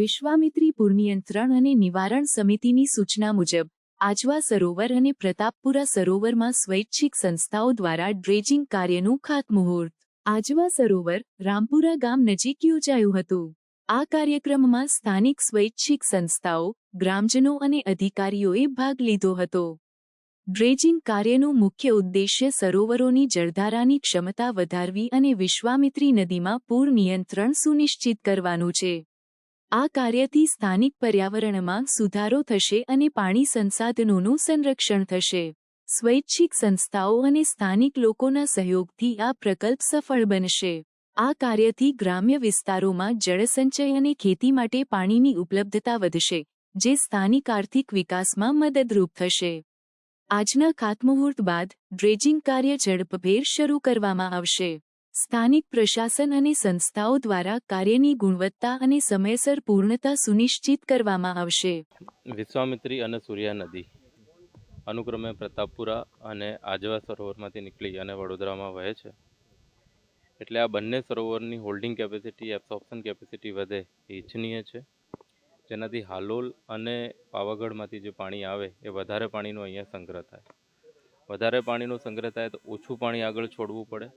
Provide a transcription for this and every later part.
વિશ્વામિત્રી પુરનિયંત્રણ અને નિવારણ સમિતિની સૂચના મુજબ, આજવા સરોવર અને પ્રતાપપુરા સરોવરમાં સ્વૈચ્છિક સંસ્થાઓ દ્વારા ડ્રેજિંગ કાર્યનું ખાતમુહૂર્ત, આજવા સરોવર, રામપુરા ગામ નજીક યોજાયું હતું. આ કાર્યક્રમમાં સ્થાનિક સ્વૈચ્છિક સંસ્થાઓ, ગ્રામજનો અને અધિકારીઓએ ભાગ લીધો હતો. ડ્રેજિંગ કાર્યનું મુખ્ય ઉદ્દેશ્ય સરોવરોની જળધારાની ક્ષમતા વધારવી અને વિશ્વામિત્રી નદીમાં પૂર નિયંત્રણ સુનિશ્ચિત કરવાનું છે. આ કાર્યથી સ્થાનિક પર્યાવરણમાં સુધારો થશે અને પાણી સંસાધનોનું સંરક્ષણ થશે. સ્વૈચ્છિક સંસ્થાઓ અને સ્થાનિક લોકોના સહયોગથી આ પ્રકલ્પ સફળ બનશે. આ કાર્યથી ગ્રામ્ય વિસ્તારોમાં જળસંચય અને ખેતી માટે પાણીની ઉપલબ્ધતા વધશે, જે સ્થાનિક આર્થિક વિકાસમાં મદદરૂપ થશે. આજના ખાતમુહૂર્ત બાદ ડ્રેજિંગ કાર્ય ઝડપભેર શરૂ કરવામાં આવશે. સ્થાનિક પ્રશાસન અને સંસ્થાઓ દ્વારા કાર્યની ગુણવત્તા અને સમયસર પૂર્ણતા સુનિશ્ચિત કરવામાં આવશે. વિશ્વામિત્રી અને સૂર્યા નદી. અનુક્રમે પ્રતાપપુરા અને આજવા સરોવરમાંથી નીકળી અને વડોદરામાં વહે છે. એટલે આ બંને સરોવરની હોલ્ડિંગ કેપેસિટી, એબ્સોર્પ્શન કેપેસિટી વધે એ ઇચ્છનીય છે. જેનાથી હાલોલ અને પાવાગઢમાંથી જે પાણી આવે એ વધારે પાણીનો અહીંયા સંગ્રહ થાય. વધારે પાણીનો સંગ્રહ થાય તો ઓછું પાણી આગળ છોડવું પડે.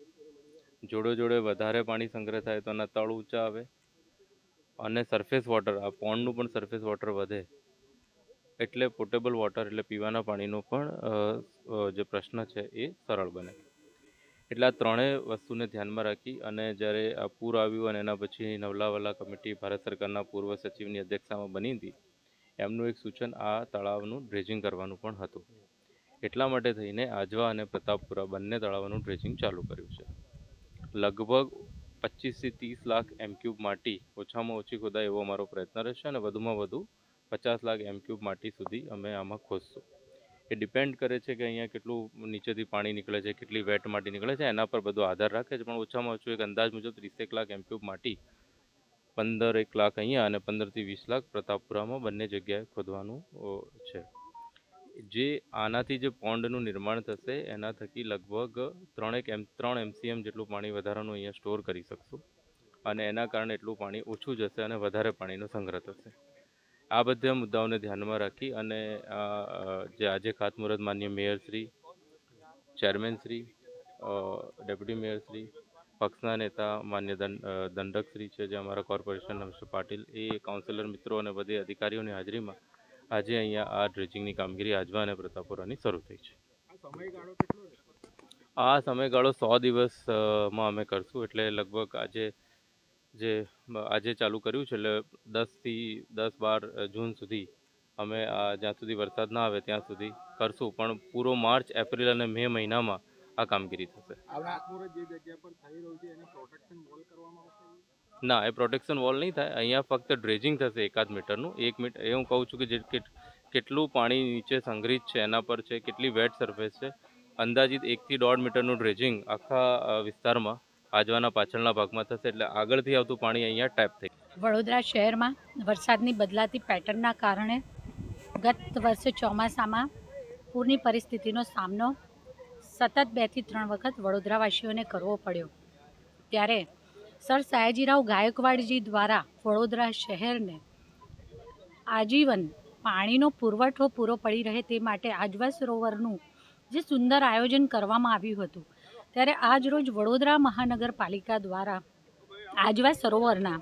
જોડે જોડે વધારે પાણી સંગ્રહ થાય તો એના તળ ઊંચા આવે અને સરફેસ વોટર આ પોન્ડનું પણ સરફેસ વોટર વધે. એટલે પોટેબલ વોટર એટલે પીવાના પાણીનો પણ જે પ્રશ્ન છે એ સરળ બને. એટલે આ ત્રણેય વસ્તુને ધ્યાનમાં રાખી અને જ્યારે આ પૂર આવ્યું અને એના પછી નવલાવાલા કમિટી ભારત સરકારના પૂર્વ સચિવની અધ્યક્ષતામાં બની હતી, એમનું એક સૂચન આ તળાવનું ડ્રેજિંગ કરવાનું પણ હતું. એટલા માટે થઈને આજવા અને પ્રતાપપુરા બંને તળાવનું ડ્રેજિંગ ચાલુ કર્યું છે. લગભગ પચીસથી ત્રીસ લાખ એમક્યુબ માટી ઓછામાં ઓછી ખોદાય એવો અમારો પ્રયત્ન રહેશે અને વધુમાં વધુ પચાસ લાખ એમક્યુબ માટી સુધી અમે આમાં ખોદશું. એ ડિપેન્ડ કરે છે કે અહીંયા કેટલું નીચેથી પાણી નીકળે છે, કેટલી વેટ માટી નીકળે છે, એના પર બધો આધાર રાખે છે, પણ ઓછામાં ઓછું એક અંદાજ મુજબ ત્રીસેક લાખ એમક્યુબ માટી પંદર એક લાખ અહીંયા અને પંદરથી વીસ લાખ પ્રતાપપુરામાં બંને જગ્યાએ ખોદવાનું છે. જે આનાથી જે પોન્ડનું નિર્માણ થશે, એના થકી લગભગ ત્રણેક એમ, ત્રણ એમસીએમ જેટલું પાણી વધારાનું અહીંયા સ્ટોર કરી શકશું અને એના કારણે એટલું પાણી ઓછું જશે અને વધારે પાણીનો સંગ્રહ થશે. આ બધા મુદ્દાઓને ધ્યાનમાં રાખી અને જે આજે ખાતમુહૂર્ત માન્ય મેયરશ્રી ચેરમેનશ્રી ડેપ્યુટી મેયરશ્રી પક્ષના નેતા માન્ય દંડ દંડકશ્રી છે જે અમારા કોર્પોરેશન મિસ્ટર પાટીલ, એ કાઉન્સિલર મિત્રો અને બધી અધિકારીઓની હાજરીમાં આજે અહીંયા આ ડ્રેજિંગની કામગીરી આજવા અને પ્રતાપપુરાની શરૂ થઈ છે. આ સમયગાળો સો દિવસમાં અમે કરશું એટલે લગભગ આજે જે આજે ચાલુ કર્યું છે એટલે દસથી દસ બાર જૂન સુધી અમે આ જ્યાં સુધી વરસાદ ના આવે ત્યાં સુધી કરશું. પણ પૂરો માર્ચ એપ્રિલ અને મે મહિનામાં આ કામગીરી થશે. ના, એ પ્રોટેક્શન વોલ નહીં થાય. અહીંયા ફક્ત ડ્રેજિંગ થશે એકાદ મીટરનું. એક મીટર એ હું કહું છું કે જે કેટલું પાણી નીચે સંગ્રહિત છે, એના પર છે, કેટલી વેટ સરફેસ છે. અંદાજિત એકથી દોઢ મીટરનું ડ્રેજિંગ આખા વિસ્તારમાં આજવાના પાછળના ભાગમાં થશે. એટલે આગળથી આવતું પાણી અહીંયા ટેપ થઈ વડોદરા શહેરમાં વરસાદની બદલાતી પેટર્નના કારણે ગત વર્ષે ચોમાસામાં પૂરની પરિસ્થિતિનો સામનો સતત બેથી ત્રણ વખત વડોદરાવાસીઓને કરવો પડ્યો. ત્યારે સર સયાજીરાવ ગાયકવાડજી દ્વારા વડોદરા શહેરને આજીવન, પાણીનો પુરવઠો પૂરો પડી રહે તે માટે આજવા સરોવરનું જે સુંદર આયોજન કરવામાં આવ્યું હતું. ત્યારે આજ રોજ વડોદરા મહાનગરપાલિકા દ્વારા આજવા સરોવરના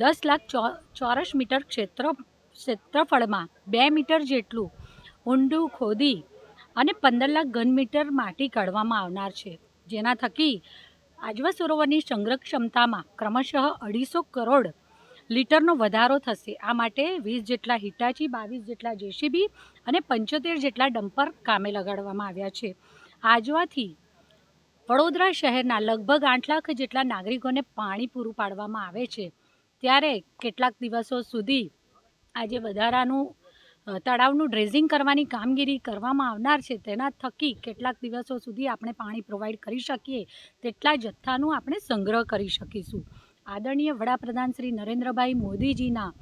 દસ લાખ ચોરસ મીટર ક્ષેત્ર, ક્ષેત્રફળમાં બે મીટર જેટલું ઊંડું ખોદી અને પંદર લાખ ઘન મીટર માટી કાઢવામાં આવનાર છે. જેના થકી આજવા સરોવરની સંગ્રહ ક્ષમતામાં ક્રમશઃ અઢીસો કરોડ લીટરનો વધારો થશે. આ માટે વીસ જેટલા હિટાચી, બાવીસ જેટલા જેસીબી અને પંચોતેર જેટલા ડમ્પર કામે લગાડવામાં આવ્યા છે. આજવાથી વડોદરા શહેરના લગભગ આઠ લાખ જેટલા નાગરિકોને પાણી પૂરું પાડવામાં આવે છે. ત્યારે કેટલાક દિવસો સુધી આજે વધારાનું તળાવનું ડ્રેઝિંગ કરવાની કામગીરી કરવામાં આવનાર છે. તેના થકી કેટલાક દિવસો સુધી આપણે પાણી પ્રોવાઈડ કરી શકીએ, તેટલા જથ્થાનું આપણે સંગ્રહ કરી શકીશું. આદરણીય વડાપ્રધાન શ્રી નરેન્દ્રભાઈ મોદીજીના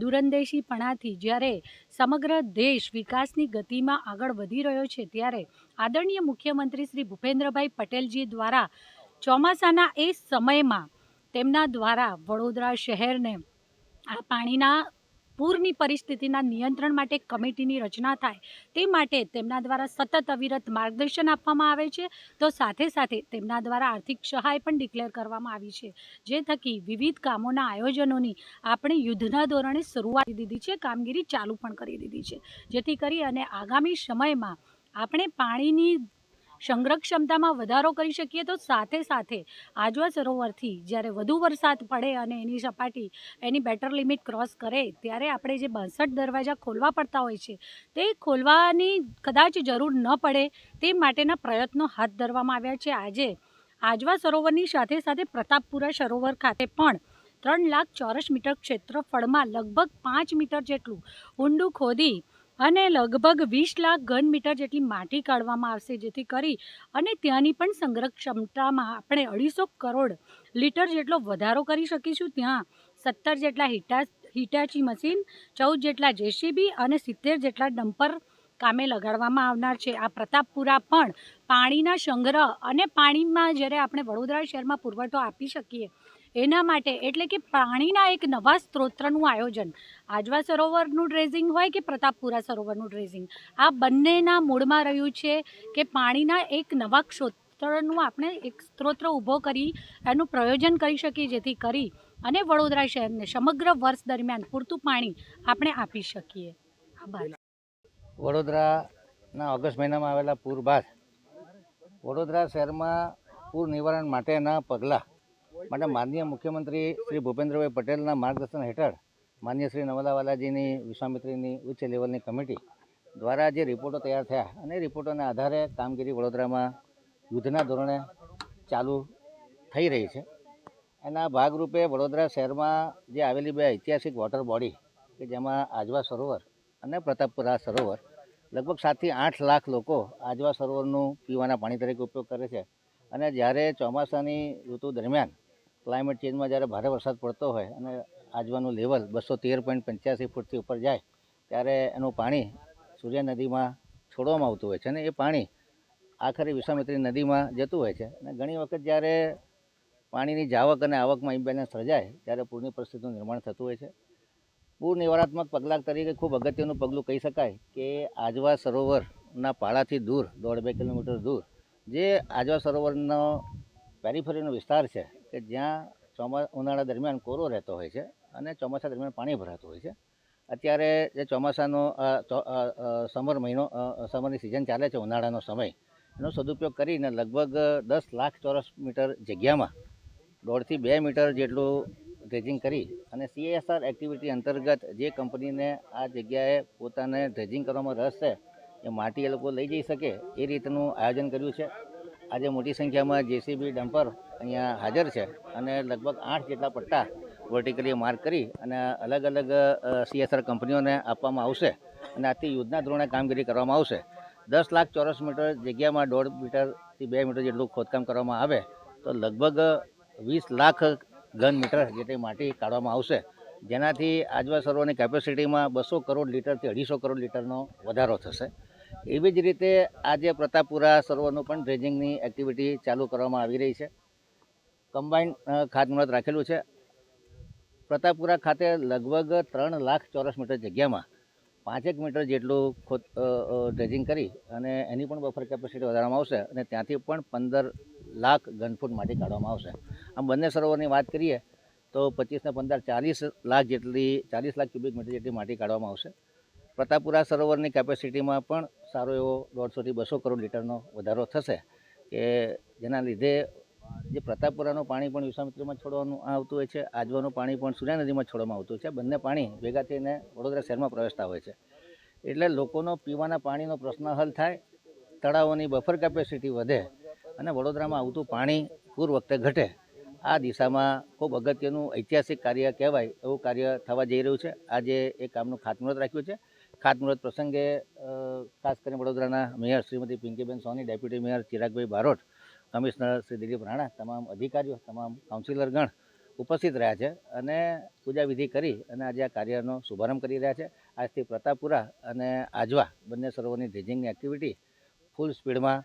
દૂરંદેશીપણાથી જ્યારે સમગ્ર દેશ વિકાસની ગતિમાં આગળ વધી રહ્યો છે, ત્યારે આદરણીય મુખ્યમંત્રી શ્રી ભૂપેન્દ્રભાઈ પટેલજી દ્વારા ચોમાસાના એ સમયમાં તેમના દ્વારા વડોદરા શહેરને આ પાણીના પૂરની પરિસ્થિતિના નિયંત્રણ માટે કમિટીની રચના થાય તે માટે તેમના દ્વારા સતત અવિરત માર્ગદર્શન આપવામાં આવે છે. તો સાથે સાથે તેમના દ્વારા આર્થિક સહાય પણ ડિક્લેર કરવામાં આવી છે. જે થકી વિવિધ કામોના આયોજનોની આપણે યુદ્ધના ધોરણે શરૂઆત દીધી છે, કામગીરી ચાલુ પણ કરી દીધી છે. જેથી કરી અને આગામી સમયમાં આપણે પાણીની સંગ્રહ ક્ષમતામાં વધારો કરી શકીએ તો સાથે સાથે આજવા સરોવરથી જ્યારે વધુ વરસાદ પડે અને એની સપાટી એની બેટર લિમિટ ક્રોસ કરે ત્યારે આપણે જે બાસઠ દરવાજા ખોલવા પડતા હોય છે, તે ખોલવાની કદાચ જરૂર ન પડે તે માટેના પ્રયત્નો હાથ ધરવામાં આવ્યા છે. આજે આજવા સરોવરની સાથે સાથે પ્રતાપપુરા સરોવર ખાતે પણ ત્રણ લાખ ચોરસ મીટર ક્ષેત્રફળમાં લગભગ પાંચ મીટર જેટલું ઊંડું ખોદી અને લગભગ વીસ લાખ ઘન મીટર જેટલી માટી કાઢવામાં આવશે, જેથી કરી અને ત્યાંની પણ સંગ્રહ ક્ષમતામાં આપણે અઢીસો કરોડ લીટર જેટલો વધારો કરી શકીશું. ત્યાં સત્તર જેટલા હિટા, હિટાચી મશીન, ચૌદ જેટલા જેસીબી અને સિત્તેર જેટલા ડમ્પર કામે લગાડવામાં આવનાર છે. આ પ્રતાપપુરા પણ પાણીના સંગ્રહ અને પાણીમાં જ્યારે આપણે વડોદરા શહેરમાં પુરવઠો આપી શકીએ એના માટે એટલે કે પાણીના એક નવા સ્ત્રોતનું આયોજન. આજવા સરોવરનું ડ્રેઝિંગ હોય કે પ્રતાપપુરા સરોવરનું ડ્રેઝિંગ? આ બંનેના મૂળમાં રહ્યું છે કે પાણીના એક નવા ક્ષેત્રનું આપણે એક સ્ત્રોત ઊભો કરી એનું પ્રયોજન કરી શકીએ જેથી કરી અને વડોદરા શહેરને સમગ્ર વર્ષ દરમિયાન પૂરતું પાણી આપણે આપી શકીએ. આભાર. વડોદરાના ઓગસ્ટ મહિનામાં આવેલા પૂર બાદ વડોદરા શહેરમાં પૂર નિવારણ માટેના પગલાં માટે માનનીય મુખ્યમંત્રી શ્રી ભૂપેન્દ્રભાઈ પટેલના માર્ગદર્શન હેઠળ માન્ય શ્રી નવલાવાલાજીની વિશ્વામિત્રીની ઉચ્ચ લેવલની કમિટી દ્વારા જે રિપોર્ટો તૈયાર થયા અને રિપોર્ટોના આધારે કામગીરી વડોદરામાં યુદ્ધના ધોરણે ચાલુ થઈ રહી છે. એના ભાગરૂપે વડોદરા શહેરમાં જે આવેલી બે ઐતિહાસિક વોટર બોડી કે જેમાં આજવા સરોવર અને પ્રતાપપુરા સરોવર લગભગ સાતથી આઠ લાખ લોકો આજવા સરોવરનું પીવાના પાણી તરીકે ઉપયોગ કરે છે. અને જ્યારે ચોમાસાની ઋતુ દરમિયાન ક્લાઇમેટ ચેન્જમાં જ્યારે ભારે વરસાદ પડતો હોય અને આજવાનું લેવલ બસો તેર પોઈન્ટ પંચ્યાસી ફૂટથી ઉપર જાય, ત્યારે એનું પાણી સૂર્ય નદીમાં છોડવામાં આવતું હોય છે અને એ પાણી આખરે વિશ્વામિત્રી નદીમાં જતું હોય છે. અને ઘણી વખત જ્યારે પાણીની જાવક અને આવકમાં ઇમ્બેલેન્સ સર્જાય, ત્યારે પૂરની પરિસ્થિતિનું નિર્માણ થતું હોય છે. પૂર નિવારણાત્મક પગલાં તરીકે ખૂબ અગત્યનું પગલું કહી શકાય કે આજવા સરોવરના પાળાથી દૂર, દોઢ બે કિલોમીટર દૂર, જે આજવા સરોવરનો પેરીફરીનો વિસ્તાર છે કે જ્યાં ચોમા, ઉનાળા દરમિયાન કોરો રહેતો હોય છે અને ચોમાસા દરમિયાન પાણી ભરાતું હોય છે. અત્યારે જે ચોમાસાનો સમર મહિનો સમરની સિઝન ચાલે છે ઉનાળાનો સમય, એનો સદુપયોગ કરીને લગભગ દસ લાખ ચોરસ મીટર જગ્યામાં દોઢથી બે મીટર જેટલું ડ્રેજિંગ કરી અને સીએસઆર એક્ટિવિટી અંતર્ગત જે કંપનીને આ જગ્યાએ પોતાને ડ્રેજિંગ કરવામાં રસ છે, એ માટી એ લોકો લઈ જઈ શકે એ રીતનું આયોજન કર્યું છે. આજે મોટી સંખ્યામાં જેસીબી ડમ્પર અહીંયા હાજર છે અને લગભગ આઠ જેટલા પટ્ટા વર્ટિકલી માર્ક કરી અને અલગ અલગ સીએસઆર કંપનીઓને આપવામાં આવશે અને આથી યુદ્ધના ધોરણે કામગીરી કરવામાં આવશે. દસ લાખ ચોરસ મીટર જગ્યામાં દોઢ મીટરથી બે મીટર જેટલું ખોદકામ કરવામાં આવે તો લગભગ વીસ લાખ ઘન મીટર જેટલી માટી કાઢવામાં આવશે. જેનાથી આજવા સરોવરની કેપેસિટીમાં બસો કરોડ લીટરથી અઢીસો કરોડ લીટરનો વધારો થશે. એવી જ રીતે આજે પ્રતાપપુરા સરોવરનું પણ ડ્રેજિંગની એક્ટિવિટી ચાલુ કરવામાં આવી રહી છે. કમ્બાઈન ખાતમુહૂર્ત રાખેલું છે. પ્રતાપપુરા ખાતે લગભગ ત્રણ લાખ ચોરસ મીટર જગ્યામાં પાંચેક મીટર જેટલું ખોદ ડ્રેજિંગ કરી અને એની પણ બફર કેપેસિટી વધારવામાં આવશે અને ત્યાંથી પણ પંદર લાખ ઘનફૂટ માટી કાઢવામાં આવશે. આમ બંને સરોવરની વાત કરીએ તો પચીસને પંદર ચાલીસ લાખ જેટલી, ચાલીસ લાખ ક્યુબિક મીટર જેટલી માટી કાઢવામાં આવશે. પ્રતાપપુરા સરોવરની કેપેસિટીમાં પણ સારો એવો દોઢસોથી બસો કરોડ લીટરનો વધારો થશે કે જેના લીધે જે પ્રતાપપુરાનું પાણી પણ વિશ્વામિત્રીમાં છોડવાનું આવતું હોય છે, આજવાનું પાણી પણ સૂર્યા નદીમાં છોડવામાં આવતું છે. બંને પાણી ભેગા થઈને વડોદરા શહેરમાં પ્રવેશતા હોય છે. એટલે લોકોનો પીવાના પાણીનો પ્રશ્ન હલ થાય, તળાવોની બફર કેપેસિટી વધે અને વડોદરામાં આવતું પાણી પૂર વખતે ઘટે. આ દિશામાં ખૂબ અગત્યનું ઐતિહાસિક કાર્ય કહેવાય એવું કાર્ય થવા જઈ રહ્યું છે. આજે એ કામનું ખાતમુહૂર્ત રાખ્યું છે. ખાતમુહૂર્ત પ્રસંગે ખાસ કરીને વડોદરાના mayor Shrimati Pinkiben Soni, deputy mayor Chiragbhai Barot commissioner Shri Dilip Rana, તમામ અધિકારીઓ, તમામ કાઉન્સિલરગણ ઉપસ્થિત રહ્યા છે અને પૂજાવિધિ કરી અને આજે આ કાર્યનો શુભારંભ કરી રહ્યા છે. આજથી પ્રતાપપુરા અને આજવા બંને સરોવરની ડ્રેજિંગની એક્ટિવિટી ફૂલ સ્પીડમાં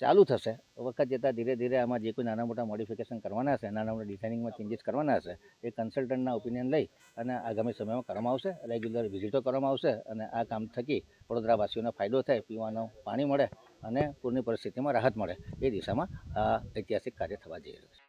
ચાલુ થશે. વખત જતાં ધીરે ધીરે આમાં જે કોઈ નાના મોટા મોડિફિકેશન કરવાના હશે, નાના મોટા ડિઝાઇનિંગમાં ચેન્જીસ કરવાના હશે, એ કન્સલ્ટન્ટના ઓપિનિયન લઈ અને આગામી સમયમાં કરવામાં આવશે. રેગ્યુલર વિઝિટો કરવામાં આવશે અને આ કામ થકી વડોદરાવાસીઓને ફાયદો થાય, પીવાનું પાણી મળે અને પૂરની પરિસ્થિતિમાં રાહત મળે એ દિશામાં આ ઐતિહાસિક કાર્ય થવા જઈ રહ્યું છે.